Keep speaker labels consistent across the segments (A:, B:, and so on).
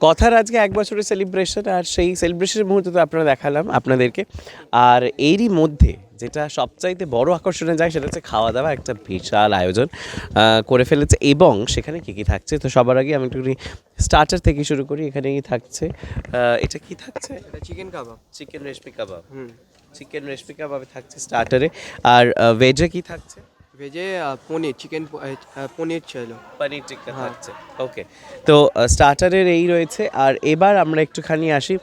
A: কথার আজকে এক বছরের সেলিব্রেশন আর সেই সেলিব্রেশনের মুহূর্তে তো আপনারা দেখালাম আপনাদেরকে। আর এরই মধ্যে যেটা সবচাইতে বড় আকর্ষণে যায় সেটা হচ্ছে খাওয়া দাওয়া একটা বিশাল আয়োজন করে ফেলেছে। এবং সেখানে কী কী থাকছে? তো সবার আগে আমি একটু স্টার্টার থেকে শুরু করি এখানে কি থাকছে এটা কি থাকছে?
B: এটা chicken kebab
A: chicken reshmi kebab
B: হুম।
A: চিকেন রেশমি কাবাবে থাকছে স্টার্টারে আর ভেজে কি থাকছে?
B: ভেজে পনির চিকেন পনির ছিল
A: পনির টিক্কা। থাকছে ওকে তো স্টার্টারের এই রয়েছে আর এবার আমরা একটুখানি আসি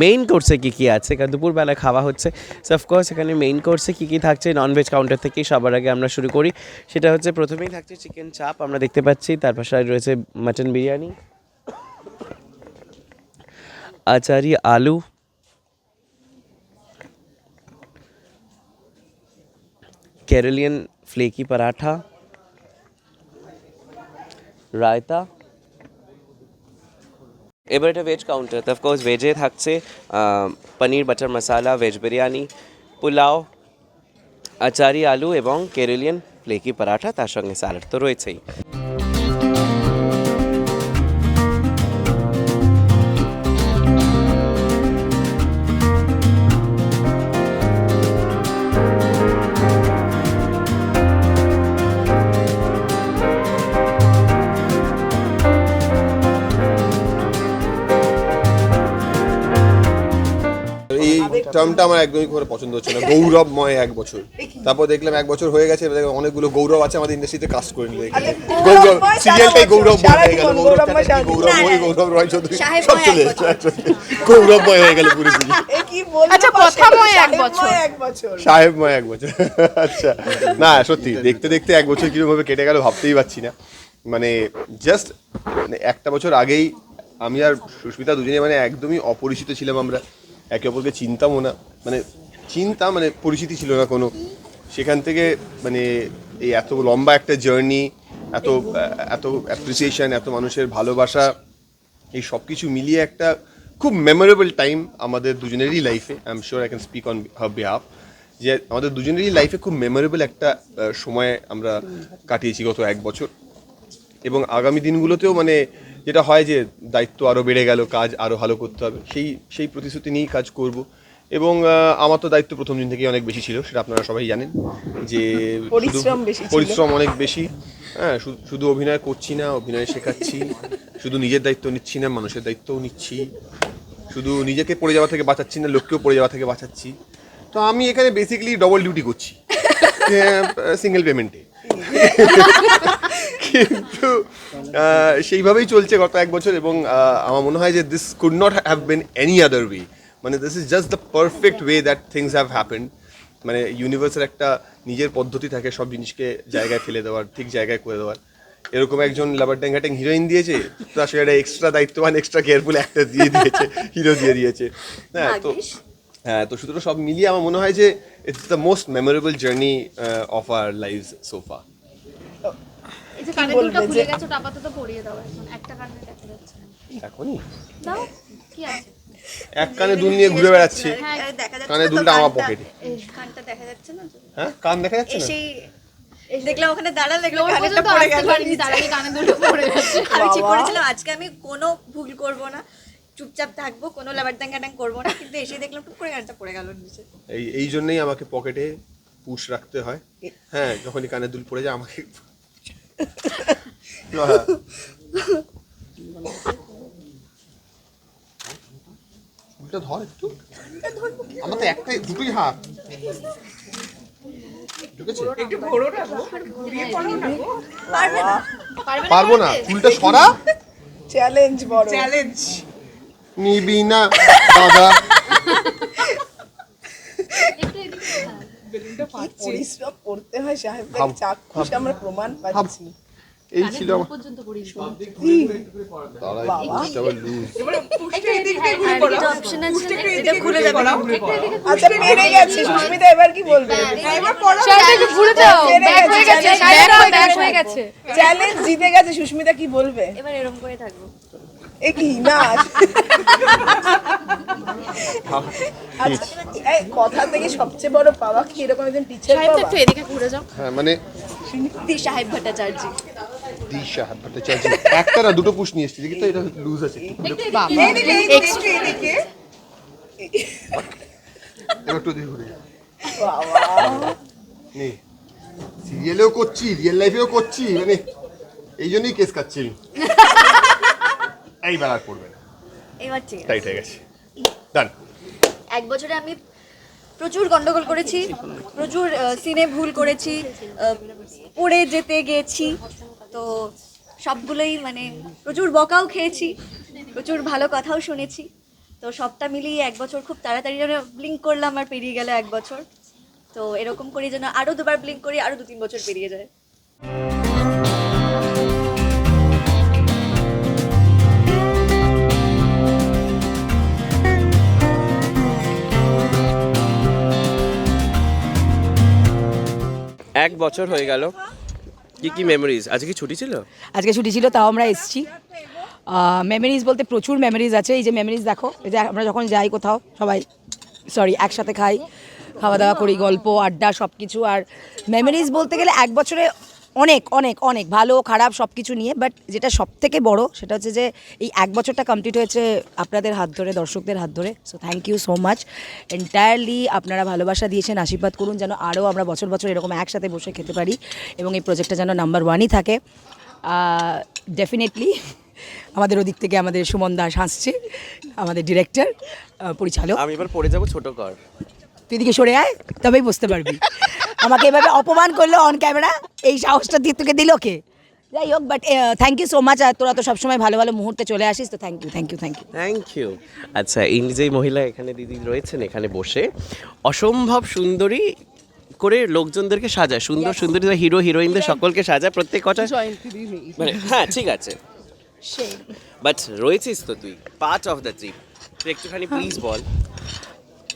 A: মেইন কোর্সে কী কী আছে? কারণ দুপুরবেলা খাওয়া হচ্ছে। সো অফকোর্স এখানে মেইন কোর্সে কী কী থাকছে? ননভেজ কাউন্টার থেকেই সবার আগে আমরা শুরু করি। সেটা হচ্ছে প্রথমেই থাকছে চিকেন চাপ আমরা দেখতে পাচ্ছি তার পাশে রয়েছে মাটন বিরিয়ানি আচারি আলু কেরলিয়ান ফ্লেকি পরাঠা রায়তা এবার এটা ভেজ কাউন্টার তো অফকোর্স ভেজে থাকছে পনির বাটার মশালা ভেজ বিরিয়ানি পোলাও আচারি আলু এবং কেরেলিয়ান ফ্লেকি পরাঠা তার সঙ্গে স্যালাড তো রয়েছেই
C: টার্মটা আমার একদমই করে পছন্দ হচ্ছে না। গৌরবময় এক বছর। তারপর দেখলাম এক বছর হয়ে গেছে অনেকগুলো গৌরব আছে আমাদের ইন্ডাস্ট্রিতে কাজ করে নিল এখানে। গৌরব সিরিয়ালটাই গৌরবময় হয়ে গেল গৌরব গৌরবময় গৌরব রয় চৌধুরী সব চলে গৌরবময় হয়ে গেল পুরোপুরি
D: আচ্ছা কথাময় এক বছর।
C: সাহেবময় এক বছর। আচ্ছা। না সত্যি দেখতে দেখতে এক বছর কেটে গেল ভাবতেই পারছি না। মানে জাস্ট মানে একটা বছর আগেই আমি আর সুস্মিতা দুজনে মানে একদমই অপরিচিত ছিলাম আমরা। একে অপরকে চিনতামও না। মানে চিন্তা মানে পরিচিতি ছিল না কোনো। সেখান থেকে মানে এই এত লম্বা একটা জার্নি এত এত অ্যাপ্রিসিয়েশন এত মানুষের ভালোবাসা, এই সব কিছু মিলিয়ে একটা খুব মেমোরেবল টাইম আমাদের দুজনেরই লাইফে I am sure I can speak on her behalf যে আমাদের দুজনেরই লাইফে খুব মেমোরেবল একটা সময় আমরা কাটিয়েছি গত এক বছর। এবং আগামী দিনগুলোতেও মানে যেটা হয় যে দায়িত্ব আরও বেড়ে গেল কাজ আরও ভালো করতে হবে সেই সেই প্রতিশ্রুতি নিয়েই কাজ করব। এবং আমার তো দায়িত্ব প্রথম দিন থেকেই অনেক বেশি ছিল সেটা আপনারা সবাই জানেন যে
D: পরিশ্রম বেশি
C: পরিশ্রম অনেক বেশি। হ্যাঁ শুধু অভিনয় করছি না অভিনয় শেখাচ্ছি শুধু নিজের দায়িত্ব নিচ্ছি না মানুষের দায়িত্বও নিচ্ছি শুধু নিজেকে পড়ে যাওয়া থেকে বাঁচাচ্ছি না লোককেও পড়ে যাওয়া থেকে বাঁচাচ্ছি। তো আমি এখানে বেসিক্যালি ডবল ডিউটি করছি সিঙ্গেল পেমেন্টে কিন্তু সেইভাবেই চলছে গত এক বছর এবং আমার মনে হয় যে this could not have been any other way মানে this is just the perfect way that things have happened মানে ইউনিভার্সের একটা নিজের পদ্ধতি থাকে সব জিনিসকে জায়গায় ফেলে দেওয়ার ঠিক জায়গায় করে দেওয়ার। এরকম একজন লাভার ট্যাং হিরোইন দিয়েছে তার সঙ্গে একটা এক্সট্রা দায়িত্ববান এক্সট্রা কেয়ারফুল একটা দিয়ে দিয়েছে হিরো দিয়ে দিয়েছে। হ্যাঁ তো হ্যাঁ তো সুতরাং সব মিলিয়ে আমার মনে হয় যে it's the most memorable journey of our life sofa
E: যে কানের দুলটা খুলে গেছে ওটা আপাতত পরিয়ে দাও এখন একটা কানে দেখা যাচ্ছে
C: এখনই?
E: দাও কি আছে?
C: এক কানে দুল নিয়ে ঘুরে বেড়াচ্ছে।
E: হ্যাঁ
F: দেখা যাচ্ছে
C: কানে দুলটা আমার পকেটে
F: কানটা দেখা যাচ্ছে না
C: হ্যাঁ কান দেখা যাচ্ছে না?
F: এসেই দেখলাম ওখানে দাঁড়া দেখলাম কানেরটা পড়ে গেল।
E: পারিনি তার দুলটা পড়ে গেছে।
F: আমি ঠিক করেছিলাম আজকে আমি কোনো ভুল করব না। চুপচাপ থাকব কোনো লাবার ট্যাং করব না কিন্তু এসে দেখলাম টুক করে কানটা পড়ে গেল নিচে।
C: এই এই জন্যই আমাকে পকেটে পুশ রাখতে হয়। হ্যাঁ যখনই কানে দুল পড়ে যায় আমাকে দুলটা ধর একটু। আমার তো একটাই দুটোই হাত।
F: পারবে না।
C: পারব না। ফুলটা সরা।
D: চ্যালেঞ্জ বড়।
C: নিবি না দাদা
E: একটু এদিকে
D: পরিশ্রম করতে হয় সাহেব চাক্ষুষ আমরা প্রমাণ পাচ্ছি।
C: এই ছিল
E: পর্যন্ত
F: যাবে।
D: আচ্ছা পেরে গেছে সুস্মিতা এবার কি বলবে?
E: একটু ঘুরে যাও
D: পেরে
E: ব্যাক হয়ে হয়ে
D: চ্যালেঞ্জ জিতে গেছে সুস্মিতা কি বলবে?
F: এবার এরকম করে থাকব।
D: এ কি না এই কথা থেকে সবচেয়ে বড় পাওয়া কি এরকম একজন টিচার পাওয়া?
E: একটু এদিকে ঘুরে যাও।
C: হ্যাঁ মানে দি
F: সাহেব ভট্টাচার্য।
C: দিশা ভট্টাচার্য। একটা না দুটো পুশ নিয়ে এসেছি দেখি তো এটা লুজ আছে
D: এইদিকে এইদিকে
C: একটু দেখে ঘুরে যা। নে সিরিয়ালেও করছি রিয়েল লাইফেও করছি মানে এই জন্যই কেস খাচ্ছি আমি। এইবার আর করবে না।
F: এবার ঠিক আছে।
C: টাইট হয়ে গেছে ডান
F: এক বছরে আমি প্রচুর গন্ডগোল করেছি প্রচুর সিনে ভুল করেছি পড়ে যেতে গেছি তো সবগুলোই মানে প্রচুর বকাও খেয়েছি প্রচুর ভালো কথাও শুনেছি তো সবটা মিলিয়ে এক বছর খুব তাড়াতাড়ি যেন ব্লিঙ্ক করলাম আর পেরিয়ে গেল এক বছর তো এরকম করে যেন আরও দুবার ব্লিঙ্ক করি আরও দু তিন বছর পেরিয়ে যায়।
A: এক বছর হয়ে গেল। কি কি মেমোরিজ আজকে ছুটি ছিল?
G: আজকে ছুটি ছিল, তাও আমরা এসেছি। মেমোরিজ বলতে প্রচুর মেমোরিজ আছে। এই যে মেমোরিজ দেখো, এই যে আমরা যখন যাই কোথাও, সবাই সরি একসাথে খাই, খাওয়া দাওয়া করি, গল্প, আড্ডা সব কিছু আর মেমোরিজ বলতে গেলে এক বছরে অনেক অনেক অনেক, ভালো, খারাপ সব কিছু নিয়ে বাট যেটা সব থেকে বড় সেটা হচ্ছে যে এই এক বছরটা কমপ্লিট হয়েছে আপনাদের হাত ধরে, দর্শকদের হাত ধরে so thank you so much entirely আপনারা ভালোবাসা দিয়েছেন, আশীর্বাদ করুন, যেন আরও আমরা বছর বছর এরকম একসাথে বসে খেতে পারি এবং এই প্রজেক্টটা যেন নাম্বার ওয়ানই থাকে। ডেফিনেটলি আমাদের ওদিক থেকে আমাদের সুমন দাস হাসছে, আমাদের ডিরেক্টর পরিচালক।
A: আমি এবার পড়ে যাব ছোট কর
G: তুই এদিকে সরে আয় তবেই বুঝতে পারবি। আমাকে এভাবে অপমান করল অন ক্যামেরা এই সাহসটা দিয়ে তোকে দিল কে? যাই হোক but thank you so much আর তোরা তো সবসময় ভালো ভালো মুহূর্তে চলে আসিস তো thank you thank you thank you
A: thank you আচ্ছা এই যেই মহিলা এখানে দিদি রয়েছেন এখানে বসে অসম্ভব সুন্দরী করে লোকজনদেরকে সাজায় সুন্দর সুন্দরী হিরো হিরোইনদের সকলকে সাজায় প্রত্যেক কটা মানে হ্যাঁ ঠিক আছে। বাট রয়েছিস তো তুই পার্ট অফ দ্য ট্রিপ তুই একটুখানি প্লিজ বল।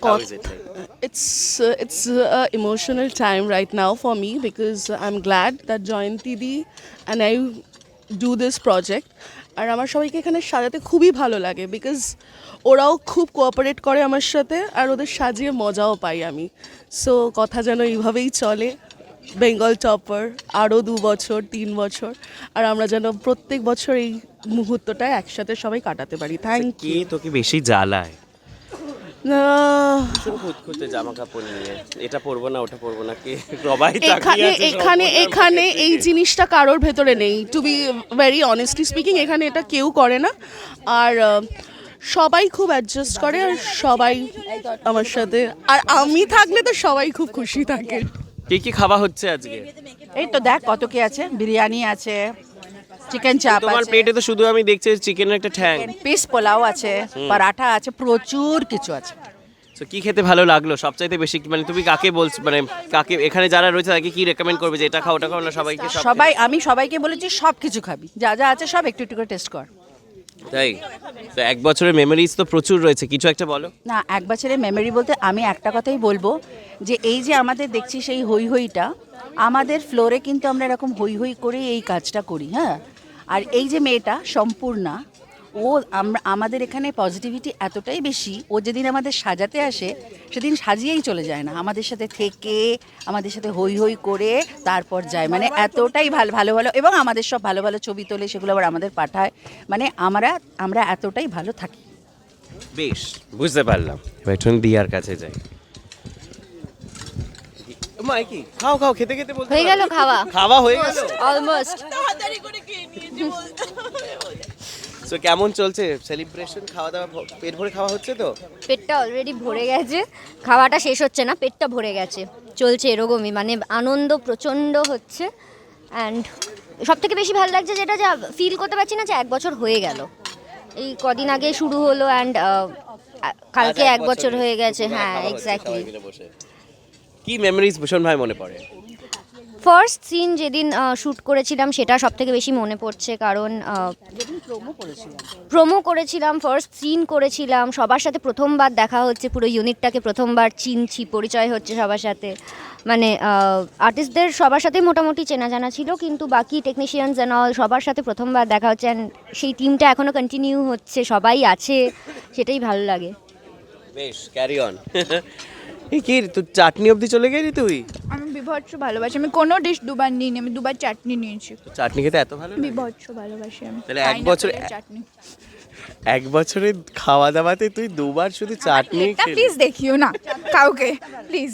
A: How is it? Like?
H: It's uh, it's uh, a emotional time right now for me because I'm glad that Jayanti Di and I do this project. আর আমার সবাইকে এখানে সাজাতে খুবই ভালো লাগে বিকজ ওরাও খুব কোঅপারেট করে আমার সাথে আর ওদের সাজিয়ে মজাও পাই আমি। সো কথা যেন এইভাবেই চলে। বেঙ্গল টপার আরও দু বছর তিন বছর। আর আমরা যেন প্রত্যেক বছর এই মুহূর্তটা একসাথে সবাই কাটাতে পারি। থ্যাংক
A: কে তোকে বেশি জ্বালায়?
H: ইউ
A: খুঁতখুঁতে জামা কাপড় নিয়ে। এটা পরবো না ওটা পরবো না কে? সবাই
H: এখানে এখানে এখানে এই জিনিসটা কারোর ভেতরে নেই। To be very honestly speaking এখানে এটা কেউ করে না। আর সবাই খুব অ্যাডজাস্ট করে আর সবাই আমার সাথে। আর আমি থাকলে তো সবাই খুব খুশি থাকে।
A: কি কি খাওয়া হচ্ছে আজকে?
I: এই তো দেখ কত কি আছে। বিরিয়ানি আছে চিকেন চাপ
A: তোমার
I: আছে।
A: প্লেটে তো শুধু আমি দেখছি চিকেনের একটা ঠ্যাং।
I: পিস পোলাও আছে পরাঠা আছে প্রচুর কিছু আছে।
A: তো কি খেতে ভালো লাগল? সবচাইতে বেশি মানে তুমি কাকে বলছো মানে কাকে এখানে যারা রয়েছে তাকে কি রেকমেন্ড করবে যে এটা খাও ওটা খাও না সবাইকে সব
I: সবাই আমি সবাইকে বলেছি সব কিছু খাবি। যা যা আছে সব একটু একটু করে টেস্ট কর।
A: তাই? তো এক বছরের মেমোরিজ তো প্রচুর রয়েছে। কিছু একটা বলো।
I: না এক বছরের মেমোরি বলতে আমি একটা কথাই বলব যে এই যে আমাদের দেখছি সেই হই হইটা আমাদের ফ্লোরে কিন্তু আমরা এরকম হই হই করে এই কাজটা করি হ্যাঁ? আর এই যে মেয়েটা সম্পূর্ণা ও আমরা আমাদের এখানে পজিটিভিটি এতটাই বেশি ও যেদিন আমাদের সাজাতে আসে সেদিন সাজিয়েই চলে যায় না। আমাদের সাথে থেকে আমাদের সাথে হই হই করে তারপর যায়। মানে এতটাই ভালো ভালো ভালো এবং আমাদের সব ভালো ভালো ছবি তোলে সেগুলো আবার আমাদের পাঠায়। মানে আমরা আমরা এতটাই ভালো থাকি।
A: বেশ বুঝতে পারলাম। একটু দিয়ার কাছে যাই। মা কি খাও খাও খেতে খেতে বলতে
E: হয়ে গেল খাওয়া।
A: খাওয়া হয়ে গেল?
E: অলমোস্ট
A: তো কেমন চলছে সেলিব্রেশন খাওয়া দাওয়া পেট ভরে খাওয়া হচ্ছে তো?
E: পেটটা অলরেডি ভরে গেছে। খাওয়াটা শেষ হচ্ছে না পেটটা ভরে গেছে। চলছে এরকমই মানে আনন্দ প্রচণ্ড হচ্ছে। অ্যান্ড সব থেকে বেশি ভালো লাগছে যেটা যা ফিল করতে পারছি না যে এক বছর হয়ে গেল। এই কদিন আগে শুরু হলো অ্যান্ড কালকে এক বছর হয়ে গেছে হ্যাঁ এক্স্যাক্টলি
A: কি মেমোরিজ ভীষণ ভাই মনে পড়ে?
E: ফার্স্ট সিন যেদিন শ্যুট করেছিলাম সেটা সব থেকে বেশি মনে পড়ছে কারণ প্রোমো করেছিলাম। ফার্স্ট সিন করেছিলাম সবার সাথে প্রথমবার দেখা হচ্ছে পুরো ইউনিটটাকে প্রথমবার চিনছি পরিচয় হচ্ছে সবার সাথে। মানে আর্টিস্টদের সবার সাথে মোটামুটি চেনা জানা ছিল কিন্তু বাকি টেকনিশিয়ানস অ্যান্ড অল সবার সাথে প্রথমবার দেখা হচ্ছে অ্যান্ড সেই টিমটা এখনও কন্টিনিউ হচ্ছে সবাই আছে সেটাই ভালো লাগে।
A: বেশ ক্যারি অন এই কি তুই চাটনি অবধি চলে গেলি তুই?
J: আমি বিভৎস ভালোবাসি আমি কোনো ডিশ দুবার নিইনি আমি দুবার চাটনি নিয়েছি।
A: চাটনি খেতে এত ভালো লাগে?
J: বিভৎস ভালোবাসি আমি।
A: তাহলে এক
J: Pineapple
A: বছর-
J: চাটনি।
A: এক বছরের খাওয়া দাওয়াতে তুই দুবার শুধু চাটনি খেলি?
J: প্লিজ দেখিও না কাউকে প্লিজ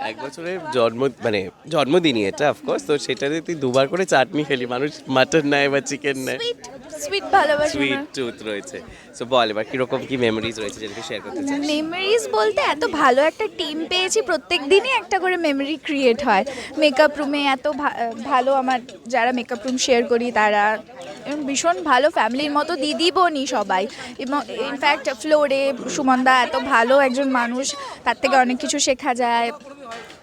A: এক বছরের জন্ম মানে জন্মদিনই এটা অফকোর্স তো সেটাতে তুই দুবার করে চাটনি খেলি মানুষ মাটন নেয় বা চিকেন নেয়।
J: সুইট ভালোবাসি
A: সুইট টুথ রয়েছে। সো বল এবার কীরকম কি মেমোরিজ রয়েছে যেটাকে শেয়ার করতে চাস?
J: মেমোরিজ বলতে এত ভালো একটা টিম পেয়েছি প্রত্যেক দিনই একটা করে মেমোরি ক্রিয়েট হয়। মেকআপ রুমে এত ভালো আমার যারা মেকআপ রুম শেয়ার করি তারা ভীষণ ভালো ফ্যামিলির মতো দিদি বোনই সবাই। এবং ইনফ্যাক্ট ফ্লোরে সুমনদা এত ভালো একজন মানুষ তার থেকে অনেক কিছু শেখা যায়।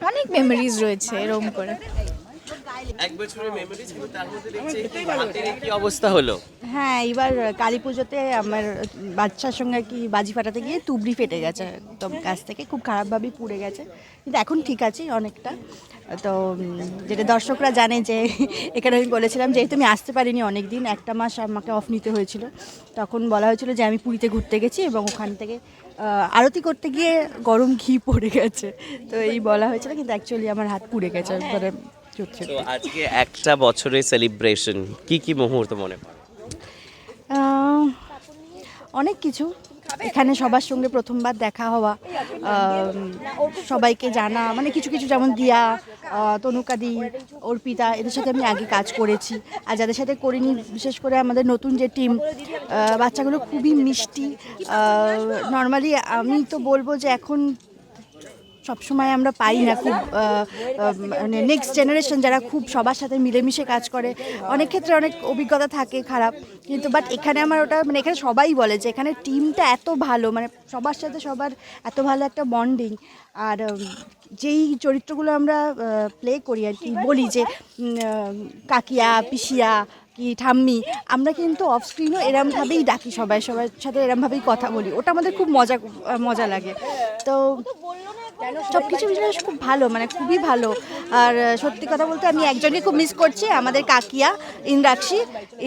J: অনেক মেমোরিজ রয়েছে এরকম করে।
A: এক বছরের মেমোরিজ কিন্তু তার মধ্যে দেখছি হাতের কি অবস্থা হলো?
I: হ্যাঁ এবার কালী পুজোতে আমার বাচ্চার সঙ্গে কি বাজি ফাটাতে গিয়ে তুবড়ি ফেটে গেছে একদম কাছ থেকে খুব খারাপভাবেই পুড়ে গেছে। কিন্তু এখন ঠিক আছে অনেকটা। তো যেটা দর্শকরা জানে যে এখানে আমি বলেছিলাম যেহেতু আমি আসতে পারিনি অনেক দিন একটা মাস আমাকে অফ নিতে হয়েছিল। তখন বলা হয়েছিল যে আমি পুরীতে ঘুরতে গেছি এবং ওখান থেকে আরতি করতে গিয়ে গরম ঘি পড়ে গেছে। তো এই বলা হয়েছিল কিন্তু অ্যাকচুয়ালি আমার হাত পুড়ে গেছে মানে
A: তো আজকে একটা বছরের সেলিব্রেশন কি কি মুহূর্ত মনে পড়ে?
I: অনেক কিছু। এখানে সবার সঙ্গে প্রথমবার দেখা হওয়া সবাইকে জানা মানে কিছু কিছু যেমন দিয়া তনুকাদি অর্পিতা এদের সাথে আমি আগে কাজ করেছি। আর যাদের সাথে করিনি বিশেষ করে আমাদের নতুন যে টিম বাচ্চাগুলো খুবই মিষ্টি। নর্মালি আমি তো বলব যে এখন সবসময় আমরা পাই না, খুব মানে নেক্সট জেনারেশন যারা খুব সবার সাথে মিলেমিশে কাজ করে, অনেক ক্ষেত্রে অনেক অভিজ্ঞতা থাকে খারাপ, কিন্তু বাট এখানে আমার ওটা মানে এখানে সবাই বলে যে এখানে টিমটা এত ভালো মানে সবার সাথে সবার এত ভালো একটা বন্ডিং আর যেই চরিত্রগুলো আমরা প্লে করি আর কি, বলি যে কাকিয়া, পিসিয়া কি ঠাম্মি, আমরা কিন্তু অফ স্ক্রিনও এরমভাবেই ডাকি সবাই, সবার সাথে এরমভাবেই কথা বলি, ওটা আমাদের খুব মজা মজা লাগে। তো সব কিছু জিনিস খুব ভালো মানে খুবই ভালো। আর সত্যি কথা বলতে আমি একজনকে খুব মিস করছি আমাদের কাকিয়া ইন্দ্রাক্ষী।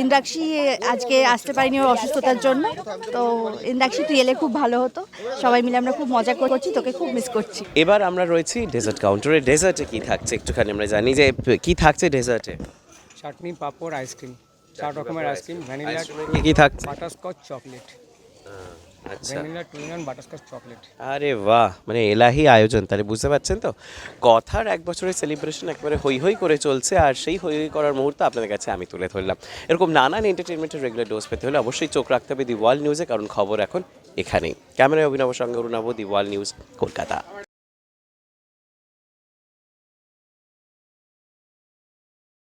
I: ইন্দ্রাক্ষী আজকে আসতে পারিনি ওর অসুস্থতার জন্য। তো ইন্দ্রাক্ষী তুই এলে খুব ভালো হতো। সবাই মিলে আমরা খুব মজা করছি তোকে খুব মিস করছি।
A: এবার আমরা রয়েছি ডেজার্ট কাউন্টারে ডেজার্টে কি থাকছে? একটুখানি আমরা জানি যে কি থাকছে ডেজার্টে
K: চাটনি পাঁপড় আইসক্রিম চার রকমের আইসক্রিম ভ্যানিলা
A: কি কি থাকছে?
K: Butterscotch chocolate vanilla two in butterscotch chocolate
A: আরে বাহ মানে এলাহি আয়োজন তাহলে বুঝতে পারছেন তো? কথার এক বছরের সেলিব্রেশন একেবারে হই হই করে চলছে আর সেই হই হই করার মুহূর্ত আপনাদের কাছে আমি তুলে ধরলাম। এরকম নানান এন্টারটেনমেন্টের রেগুলার ডোজ পেতে হলে অবশ্যই চোখ রাখতে হবে দি ওয়ার্ল্ড নিউজে কারণ খবর এখন এখানেই। ক্যামেরায় অভিনব সঙ্গে Arunabh the world news Kolkata.